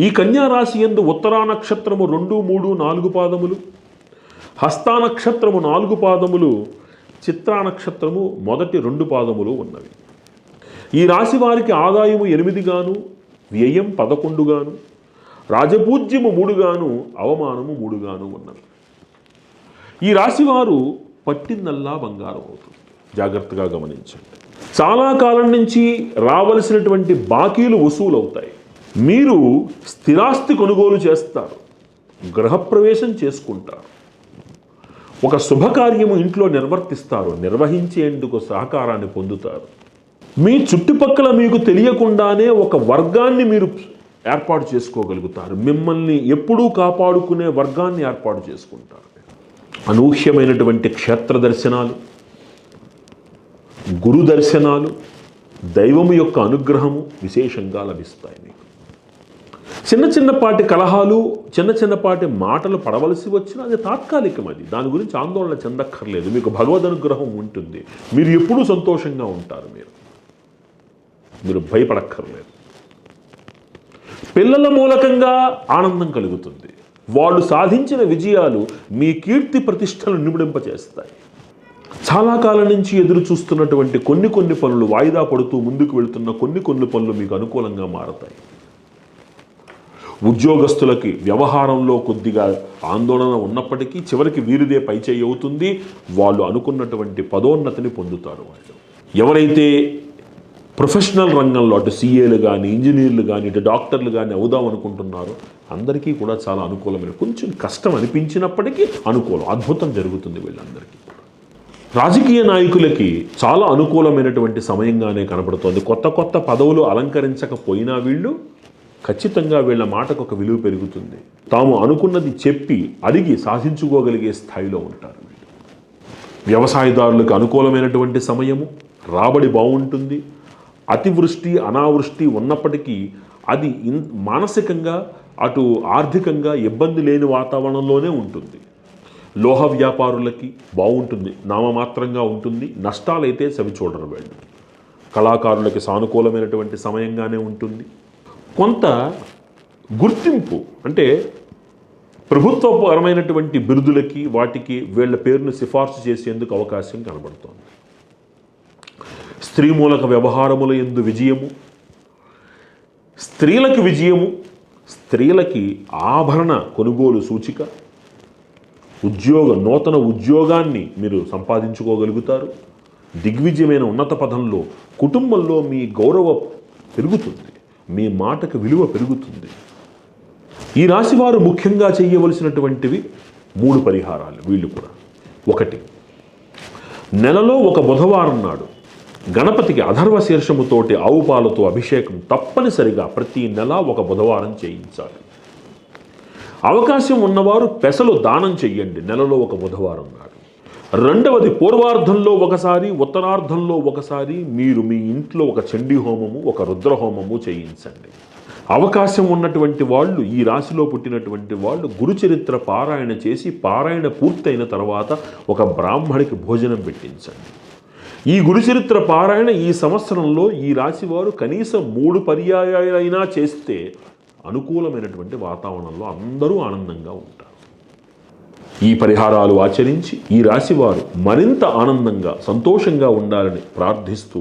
ఈ కన్యా రాశి ఎందు ఉత్తరా నక్షత్రము రెండు మూడు నాలుగు పాదములు హస్తా నక్షత్రము నాలుగు పాదములు చిత్రా నక్షత్రము మొదటి రెండు పాదములు ఉన్నవి. ఈ రాశి వారికి ఆదాయము ఎనిమిదిగాను వ్యయం పదకొండుగాను రాజపూజ్యము మూడుగాను అవమానము మూడుగాను ఉన్నవి. ఈ రాశివారు పట్టిందల్లా బంగారం అవుతుంది. జాగ్రత్తగా గమనించండి. చాలా కాలం నుంచి రావలసినటువంటి బాకీలు వసూలు అవుతాయి మీరు స్థిరాస్తి కొనుగోలు చేస్తారు గృహప్రవేశం చేసుకుంటారు. ఒక శుభకార్యము ఇంట్లో నిర్వర్తిస్తారు నిర్వహించేందుకు సహకారాన్ని పొందుతారు. మీ చుట్టుపక్కల మీకు తెలియకుండానే ఒక వర్గాన్ని మీరు ఏర్పాటు చేసుకోగలుగుతారు. మిమ్మల్ని ఎప్పుడూ కాపాడుకునే వర్గాన్ని ఏర్పాటు చేసుకుంటారు. అనూహ్యమైనటువంటి క్షేత్ర దర్శనాలు గురు దర్శనాలు దైవము యొక్క అనుగ్రహము విశేషంగా లభిస్తాయి మీకు. చిన్న చిన్నపాటి కలహాలు చిన్న చిన్నపాటి మాటలు పడవలసి వచ్చినా అది తాత్కాలికం అది. దాని గురించి ఆందోళన చెందక్కర్లేదు. మీకు భగవద్ అనుగ్రహం ఉంటుంది. మీరు ఎప్పుడూ సంతోషంగా ఉంటారు మీరు. మీరు భయపడక్కర్లేదు. పిల్లల మూలకంగా ఆనందం కలుగుతుంది. వాళ్ళు సాధించిన విజయాలు మీ కీర్తి ప్రతిష్టలు నిమిడింపచేస్తాయి. చాలా కాలం నుంచి ఎదురు చూస్తున్నటువంటి కొన్ని కొన్ని పనులు వాయిదా పడుతూ ముందుకు వెళుతున్న కొన్ని కొన్ని పనులు మీకు అనుకూలంగా మారతాయి. ఉద్యోగస్తులకి వ్యవహారంలో కొద్దిగా ఆందోళన ఉన్నప్పటికీ చివరికి వీరిదే పైచేయి అవుతుంది. వాళ్ళు అనుకున్నటువంటి పదోన్నతిని పొందుతారు వాళ్ళు. ఎవరైతే ప్రొఫెషనల్ రంగంలో అటు సీఏలు కానీ ఇంజనీర్లు కానీ ఇటు డాక్టర్లు కానీ అవుదాం అనుకుంటున్నారో అందరికీ కూడా చాలా అనుకూలమైన కొంచెం కష్టం అనిపించినప్పటికీ అనుకూలం అద్భుతం జరుగుతుంది వీళ్ళందరికీ రాజకీయ నాయకులకి చాలా అనుకూలమైనటువంటి సమయంగానే కనబడుతోంది. కొత్త కొత్త పదవులు అలంకరించకపోయినా వీళ్ళు ఖచ్చితంగా వీళ్ళ మాటకు ఒక విలువ పెరుగుతుంది. తాము అనుకున్నది చెప్పి అడిగి సాధించుకోగలిగే స్థాయిలో ఉంటారు వ్యవసాయదారులకు అనుకూలమైనటువంటి సమయము రాబడి బాగుంటుంది అతివృష్టి అనావృష్టి ఉన్నప్పటికీ అది ఇన్ మానసికంగా అటు ఆర్థికంగా ఇబ్బంది లేని వాతావరణంలోనే ఉంటుంది. లోహ వ్యాపారులకి బాగుంటుంది నామమాత్రంగా ఉంటుంది నష్టాలైతే చవి చూడరు వీళ్ళు. కళాకారులకి సానుకూలమైనటువంటి సమయంగానే ఉంటుంది. కొంత గుర్తింపు అంటే ప్రభుత్వపరమైనటువంటి బిరుదులకి వాటికి వీళ్ళ పేరును సిఫార్సు చేసేందుకు అవకాశం కనబడుతోంది. స్త్రీ మూలక వ్యవహారముల ఎందు విజయము స్త్రీలకు విజయము స్త్రీలకి ఆభరణ కొనుగోలు సూచిక ఉద్యోగ నూతన ఉద్యోగాన్ని మీరు సంపాదించుకోగలుగుతారు. దిగ్విజయమైన ఉన్నత పదంలో కుటుంబంలో మీ గౌరవ పెరుగుతుంది. మీ మాటకు విలువ పెరుగుతుంది. ఈ రాశివారు ముఖ్యంగా చేయవలసినటువంటివి మూడు పరిహారాలు వీళ్ళు కూడా. ఒకటి నెలలో ఒక బుధవారం నాడు గణపతికి అధర్వ శీర్షముతోటి ఆవు పాలతో అభిషేకం తప్పనిసరిగా ప్రతి నెల ఒక బుధవారం చేయించాలి. అవకాశం ఉన్నవారు పెసలు దానం చెయ్యండి నెలలో ఒక బుధవారం నాడు. రెండవది పూర్వార్ధంలో ఒకసారి ఉత్తరార్ధంలో ఒకసారి మీరు మీ ఇంట్లో ఒక చండీ హోమము ఒక రుద్రహోమము చేయించండి. అవకాశం ఉన్నటువంటి వాళ్ళు ఈ రాశిలో పుట్టినటువంటి వాళ్ళు గురుచరిత్ర పారాయణ చేసి పారాయణ పూర్తయిన తర్వాత ఒక బ్రాహ్మడికి భోజనం పెట్టించండి. ఈ గురుచరిత్ర పారాయణ ఈ సంవత్సరంలో ఈ రాశి వారు కనీసం మూడు పర్యాయాలైనా చేస్తే అనుకూలమైనటువంటి వాతావరణంలో అందరూ ఆనందంగా ఉంటారు. ఈ పరిహారాలు ఆచరించి ఈ రాశివారు మరింత ఆనందంగా సంతోషంగా ఉండాలని ప్రార్థిస్తూ